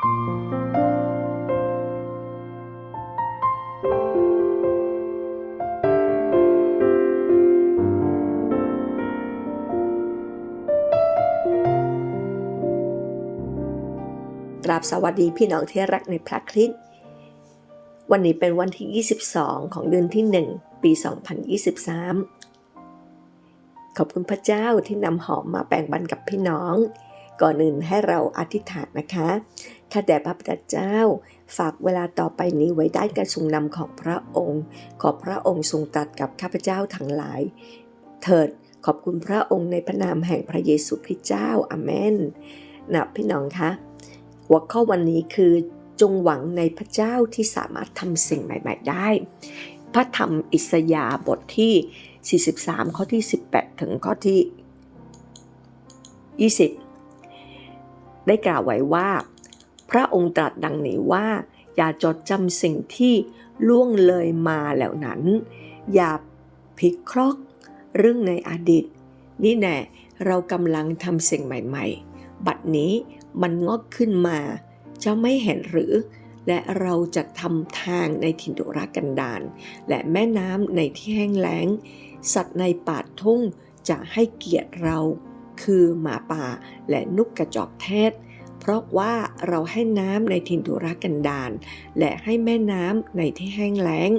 กราบสวัสดีพี่น้องที่รักในพระคริสต์วันนี้เป็นวันที่ 22 ของเดือนที่ 1 ปี 2023 ขอบคุณพระเจ้าที่นำหอมมาแบ่งปันกับพี่น้อง ก่อนอื่นให้เราอธิษฐานนะคะ ข้าแต่พระบิดาเจ้า ฝากเวลาต่อไปนี้ไว้ได้การทรงนำของพระองค์ ขอพระองค์ทรงตรัสกับข้าพเจ้าทั้งหลาย เถิดขอบคุณพระองค์ในพระนามแห่งพระเยซูคริสต์เจ้าอาเมนนะพี่น้องคะหัวข้อวันนี้คือจงหวังในพระเจ้าที่สามารถทำสิ่งใหม่ ๆ ได้ พระธรรมอิสยาห์บทที่ 43 ข้อที่ 18 ถึงข้อที่ 20 ได้กล่าวไว้ว่า พระองค์ตรัสดังนี้ว่า อย่าจดจำสิ่งที่ล่วงเลยมาแล้วนั้น อย่าพิเคราะห์เรื่องในอดีต นี่แน่เรากำลังทำสิ่งใหม่ๆ บัดนี้มันงอกขึ้นมา เจ้าไม่เห็นหรือ และเราจะทำทางในถิ่นทุรกันดารและแม่น้ำในที่แห้งแล้ง สัตว์ในป่าทุ่งจะให้เกียรติเรา คือหมาป่าและนกกระจอกเทศ ราะว่าเราให้น้ำในถิ่นทุรกันดารและให้แม่น้ำในที่แห้งแล้ง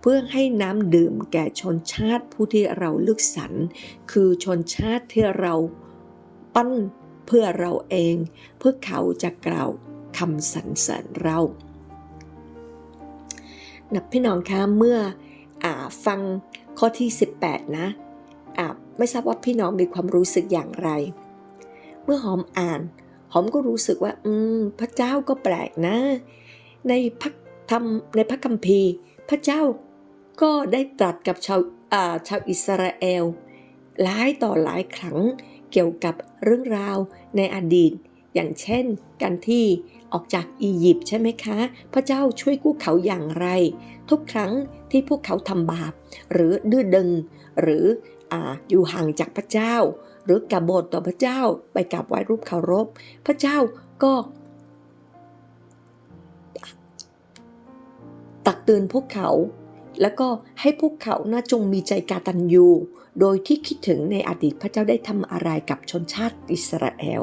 เพื่อให้น้ำดื่มแก่ชนชาติผู้ที่เราเลือกสรรคือชนชาติที่เราปั้นเพื่อเราเอง เพื่อเขาจะกล่าวคำสรรเสริญเรานับพี่น้องคะเมื่ออาฟังข้อที่ 18 นะอ่าไม่ทราบว่าพี่น้องมีความรู้สึกอย่างไร เมื่อหอมอ่าน หอมก็รู้สึกว่า อืม พระเจ้าก็แปลกนะ ในพระธรรมในพระคัมภีร์ พระเจ้าก็ได้ตรัสกับชาวอ่าชาวอิสราเอลหลายต่อหลายครั้งเกี่ยวกับเรื่องราวในอดีต อย่างเช่น การที่ออกจากอียิปต์ใช่ไหมคะ พระเจ้าช่วยกู้เขาอย่างไร ทุกครั้งที่พวกเขาทำบาป หรือดื้อดึง หรือออยู่ห่างจากพระเจ้า หรือกบฏต่อพระเจ้าไปกราบไหว้รูปเคารพ พระเจ้าก็ตักเตือนพวกเขา แล้วก็ให้พวกเขาน่าจงมีใจกาตัญญูโดยที่คิดถึงในอดีตพระเจ้าได้ทำอะไรกับชนชาติอิสราเอล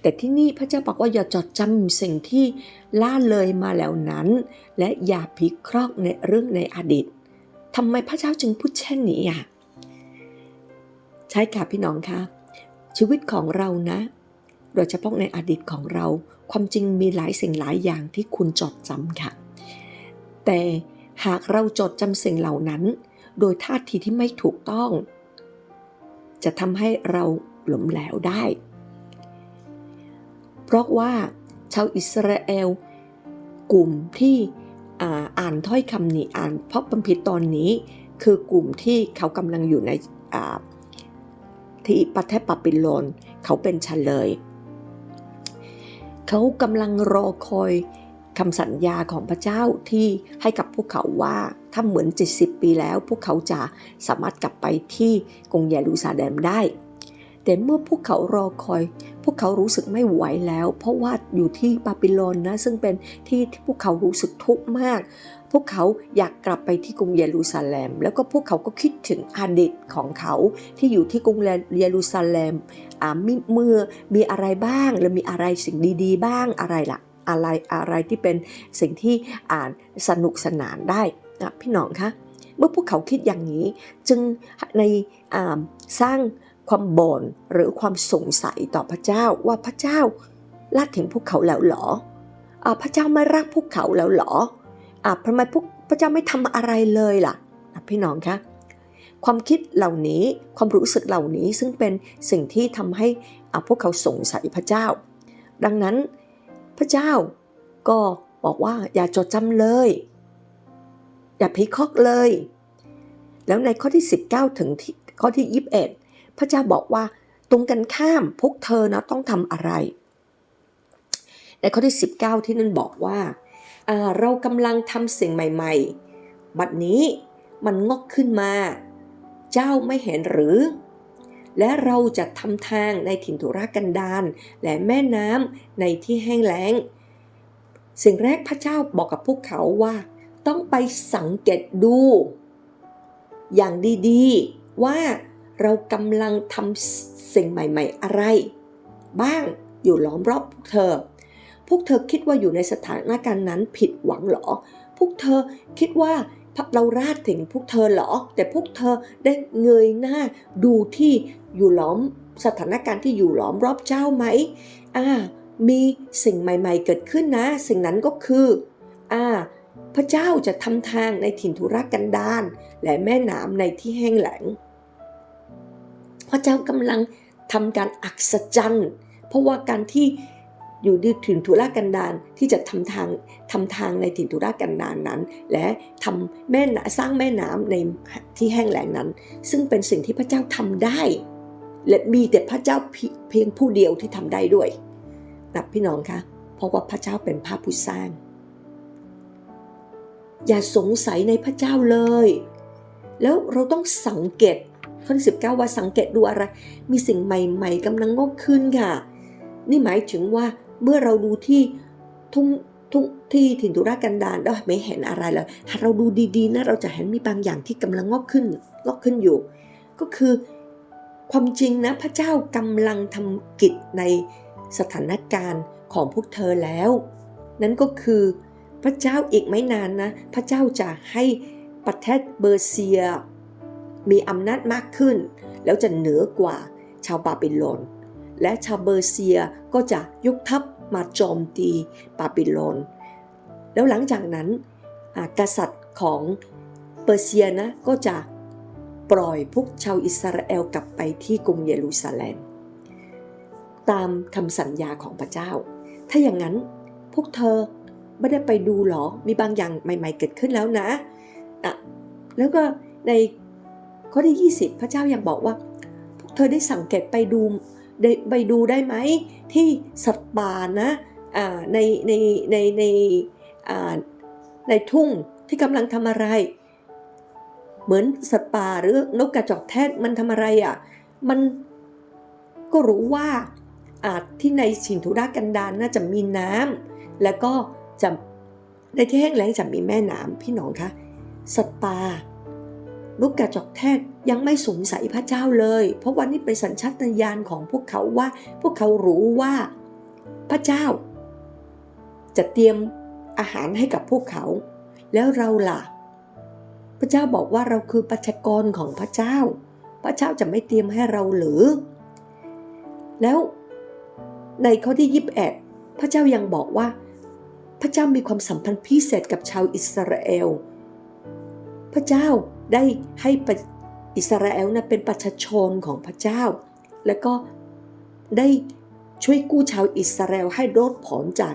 แต่ที่นี่พระเจ้าบอกว่าอย่าจดจำสิ่งที่ล่าเลยมาแล้วนั้น และอย่าพิเคราะห์ในเรื่องในอดีตทำไมพระเจ้าจึงพูดเช่นนี้อะ ใช่ค่ะพี่น้องคะชีวิตของเรานะโดยเฉพาะในอดีตของเรา ความจริงมีหลายสิ่งหลายอย่างที่คุณจดจำค่ะ แต่หากเราจดจำสิ่งเหล่านั้น โดยท่าทีที่ไม่ถูกต้อง จะทำให้เราหลมแหลวได้ เพราะว่าชาวอิสราเอล กลุ่มที่อ่าอานถ้อยคำนี้อ่านเพราะบัมพิดตอนนี้คือกลุ่มที่เขากำลังอยู่ใน ที่ประเทศปาปิโลนเขาเป็นเฉลย เขากำลังรอคอยคำสัญญาของพระเจ้าที่ให้กับพวกเขาว่าถ้าเหมือน 70 ปีแล้ว พวกเขาจะสามารถกลับไปที่กรุงเยรูซาเล็มได้ แต่เมื่อพวกเขารอคอย พวกเขารู้สึกไม่ไหวแล้ว เพราะว่าอยู่ที่บาบิโลนนะ ซึ่งเป็นที่ที่พวกเขารู้สึกทุกข์มาก พวกเขาอยากกลับไปที่กรุงเยรูซาเล็ม แล้วก็พวกเขาก็คิดถึงอดีตของเขาที่อยู่ที่กรุงเยรูซาเล็มอ่ามีเมื่อมีอะไรบ้างหรือมีอะไรสิ่งดี ๆ บ้างอะไรล่ะอะไรอะไรที่เป็นสิ่งที่อ่านสนุกสนานได้นะพี่น้องคะเมื่อพวกเขาคิดอย่างนี้ จึงในสร้าง ความบ่นหรือความสงสัยต่อพระเจ้าว่าพระเจ้าละทิ้งพวกเขาแล้วเหรออาพระเจ้าไม่รักพวกเขาแล้วเหรออาทำไมพวกพระเจ้าไม่ทำอะไรเลยล่ะ พี่น้องคะความคิดเหล่านี้ความรู้สึกเหล่านี้ซึ่งเป็นสิ่งที่ทำให้อาพวกเขาสงสัยพระเจ้า ดังนั้นพระเจ้าก็บอกว่าอย่าจดจำเลย อย่าพิเคราะห์เลย แล้วในข้อที่ 19 ถึงที่ข้อที่ 21 พระเจ้าบอกว่าตรงกันข้ามพวกเธอนะต้องทำอะไร ในข้อที่ 19 ที่นั่นบอกว่าเรากำลังทำสิ่งใหม่ๆ บัดนี้มันงอกขึ้นมา เจ้าไม่เห็นหรือ และเราจะทำทางในถิ่นธุรกันดารและแม่น้ำในที่แห้งแล้ง สิ่งแรกพระเจ้าบอกกับพวกเขาว่า ต้องไปสังเกตดู อย่างดีๆว่า เรากำลังทำสิ่งใหม่ ๆ อะไร บ้างอยู่ล้อมรอบพวกเธอ พวกเธอคิดว่าอยู่ในสถานการณ์นั้นผิดหวังเหรอ พวกเธอคิดว่าเราราดถึงพวกเธอเหรอ แต่พวกเธอได้เงยหน้าดูที่อยู่ล้อมสถานการณ์ที่อยู่ล้อมรอบเจ้าไหมอ่า มีสิ่งใหม่ ๆ เกิดขึ้นนะ สิ่งนั้นก็คืออ่าพระเจ้าจะทำทางในถิ่นธุรกันดารและแม่น้ำในที่แห้งแล้ง พระเจ้ากำลังทำการอัศจรรย์เพราะว่าการที่อยู่ในถิ่นธุรกันดารที่จะทำทางทำทางในถิ่นธุรกันดารนั้น และทำแม่นสร้างแม่น้ำในที่แห้งแล้งนั้น ซึ่งเป็นสิ่งที่พระเจ้าทำได้ และมีแต่พระเจ้าเพียงผู้เดียวที่ทำได้ด้วยนะพี่น้องคะเพราะว่าพระเจ้าเป็นพระผู้สร้าง อย่าสงสัยในพระเจ้าเลย แล้วเราต้องสังเกต ข้อที่สิบเก้าว่าสังเกตดูอะไร มีสิ่งใหม่ๆกำลังงอกขึ้นค่ะ นี่หมายถึงว่าเมื่อเราดูที่ทุ่งทุ่งที่ถิ่นธุรกันดารเราไม่เห็นอะไรเลยหากเราดูดีๆนะเราจะเห็นมีบางอย่างที่กำลังงอกขึ้นงอกขึ้นอยู่ ก็คือความจริงนะพระเจ้ากำลังทำกิจในสถานการณ์ของพวกเธอแล้ว นั่นก็คือพระเจ้าอีกไม่นานนะ พระเจ้าจะให้ประเทศเบอร์เซีย มีอำนาจมากขึ้น แล้วจะเหนือกว่าชาวบาบิโลน และชาวเบอร์เซียก็จะยกทัพมาโจมตีบาบิโลน แล้วหลังจากนั้นกษัตริย์ของเปอร์เซียนะก็จะปล่อยพวกชาวอิสราเอลกลับไปที่กรุงเยรูซาเล็ม ตามคำสัญญาของพระเจ้า ถ้าอย่างนั้นพวกเธอไม่ได้ไปดูหรอ มีบางอย่างใหม่ ๆ เกิดขึ้นแล้วนะอะแล้วก็ใน ข้อที่ 20 พระเจ้ายังบอกว่า พวกเธอได้สังเกตไปดูได้ไปดูได้ไหมที่สัตว์ป่านะในในในในในทุ่งที่กำลังทำอะไร เหมือนสัตว์ป่าหรือนกกระจอกแทกมันทำอะไรอะ่ะมันก็รู้ว่าอาจที่ในถิ่นธุรกันดารน่าจะมีน้ำแล้วก็จะในที่แห้งแล้งจะมีแม่น้ำพี่น้องคะสัตว์ป่า นกกระจอกแทกยังไม่สงสัยพระเจ้าเลย เพราะว่านี่เป็นสัญชาตญาณของพวกเขาว่า พวกเขารู้ว่าพระเจ้า จะเตรียมอาหารให้กับพวกเขา แล้วเราล่ะ พระเจ้าบอกว่าเราคือประชากรของพระเจ้า พระเจ้าจะไม่เตรียมให้เราหรือ แล้วในข้อที่ยิบแอดพระเจ้ายังบอกว่า พระเจ้ามีความสัมพันธ์พิเศษกับชาวอิสราเอล พระเจ้า ได้ให้อิสราเอลนะเป็นประชาชนของพระเจ้า แล้วก็ได้ช่วยกู้ชาวอิสราเอลให้รอดผลจาก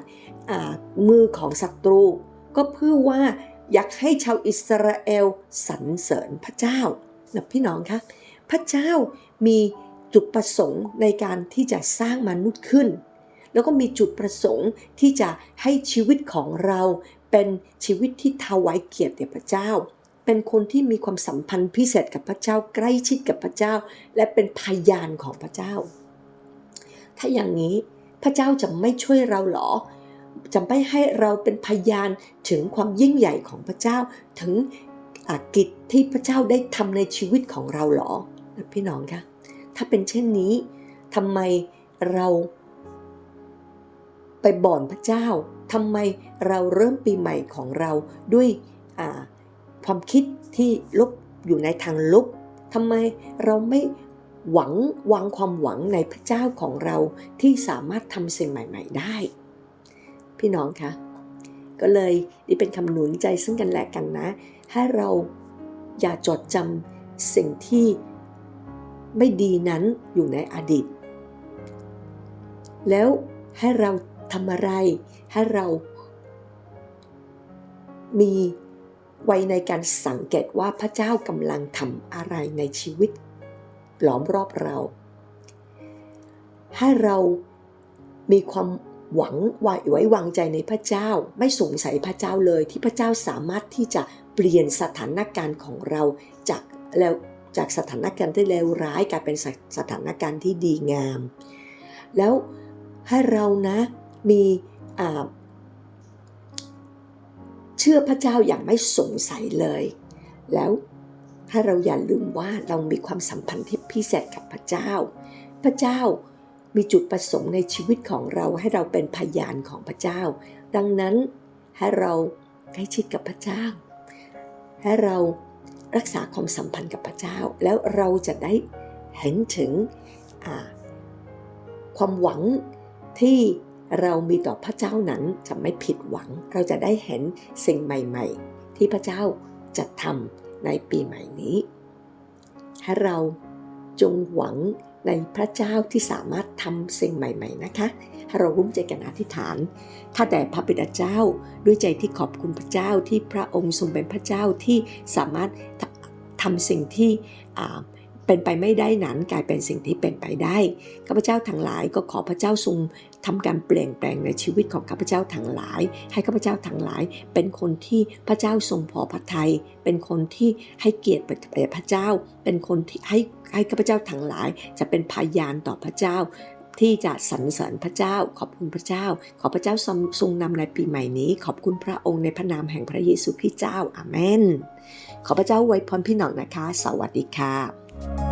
มือของศัตรู ก็เพื่อว่าอยากให้ชาวอิสราเอลสรรเสริญพระเจ้านะพี่น้องคะพระเจ้ามีจุดประสงค์ในการที่จะสร้างมนุษย์ขึ้น แล้วก็มีจุดประสงค์ที่จะให้ชีวิตของเราเป็นชีวิตที่ถวายเกียรติแด่พระเจ้า เป็นคนที่มีความสัมพันธ์พิเศษกับพระเจ้าใกล้ชิดกับพระเจ้า และเป็นพยานของพระเจ้า ถ้าอย่างนี้พระเจ้าจะไม่ช่วยเราหรอจะไม่ให้เราเป็นพยานถึงความยิ่งใหญ่ของพระเจ้าถึงกิจที่พระเจ้าได้ทำในชีวิตของเราหรอพี่น้องคะถ้าเป็นเช่นนี้ทำไมเราไปบ่อนพระเจ้าทำไมเราเริ่มปีใหม่ของเราด้วย ความคิดที่ลบอยู่ในทางลบทำไมเราไม่หวังวางความหวังในพระเจ้าของเราที่สามารถทำสิ่งใหม่ ๆ ได้ พี่น้องคะก็เลยนี่เป็นคำหนุนใจซึ่งกันและกันนะ ให้เราอย่าจดจำสิ่งที่ไม่ดีนั้นอยู่ในอดีต แล้วให้เราทำอะไรให้เรามี ไวในการสังเกตว่าพระเจ้ากำลังทำอะไรในชีวิตล้อมรอบเรา ให้เรามีความหวังไว้ไว้วางใจในพระเจ้า ไม่สงสัยพระเจ้าเลยที่พระเจ้าสามารถที่จะเปลี่ยนสถานการณ์ของเราจากแล้วจากสถานการณ์ที่เลวร้ายกลายเป็นสสถานการณ์ที่ดีงาม แล้วให้เรานะมีอ่า เชื่อพระเจ้าอย่างไม่สงสัยเลย แล้วให้เราอย่าลืมว่าเรามีความสัมพันธ์ที่พิเศษกับพระเจ้า พระเจ้ามีจุดประสงค์ในชีวิตของเราให้เราเป็นพยานของพระเจ้า ดังนั้นให้เราใกล้ชิดกับพระเจ้า ให้เรารักษาความสัมพันธ์กับพระเจ้า แล้วเราจะได้เห็นถึงความหวังที่ เรามีต่อพระเจ้านั้นจะไม่ผิดหวัง เราจะได้เห็นสิ่งใหม่ๆ ที่พระเจ้าจะทำในปีใหม่นี้ ให้เราจงหวังในพระเจ้าที่สามารถทำสิ่งใหม่ ๆ นะคะให้เราร่วมใจกันอธิษฐานข้าแต่พระบิดาเจ้าด้วยใจที่ขอบคุณพระเจ้าที่พระองค์ทรงเป็นพระเจ้าที่สามารถทำสิ่งที่ เป็นไปไม่ได้นั้นกลายเป็นสิ่งที่เป็นไปได้ข้าพเจ้าทั้งหลายก็ขอพระเจ้าทรงทำการเปลี่ยนแปลงในชีวิตของข้าพเจ้าทั้งหลาย ให้ข้าพเจ้าทั้งหลาย เป็นคนที่พระเจ้าทรงพอพระทัยเป็นคนที่ให้เกียรติพระเจ้า เป็นคนที่ให้ให้ข้าพเจ้าทั้งหลาย จะเป็นพยานต่อพระเจ้าที่จะสรรเสริญพระเจ้า ขอบคุณพระเจ้า ขอพระเจ้าทรงทรงนำในปีใหม่นี้ ขอบคุณพระองค์ในพระนามแห่งพระเยซูคริสต์เจ้าอาเมน ขอพระเจ้าไว้พรพี่น้องนะคะ สวัสดีค่ะ Bye.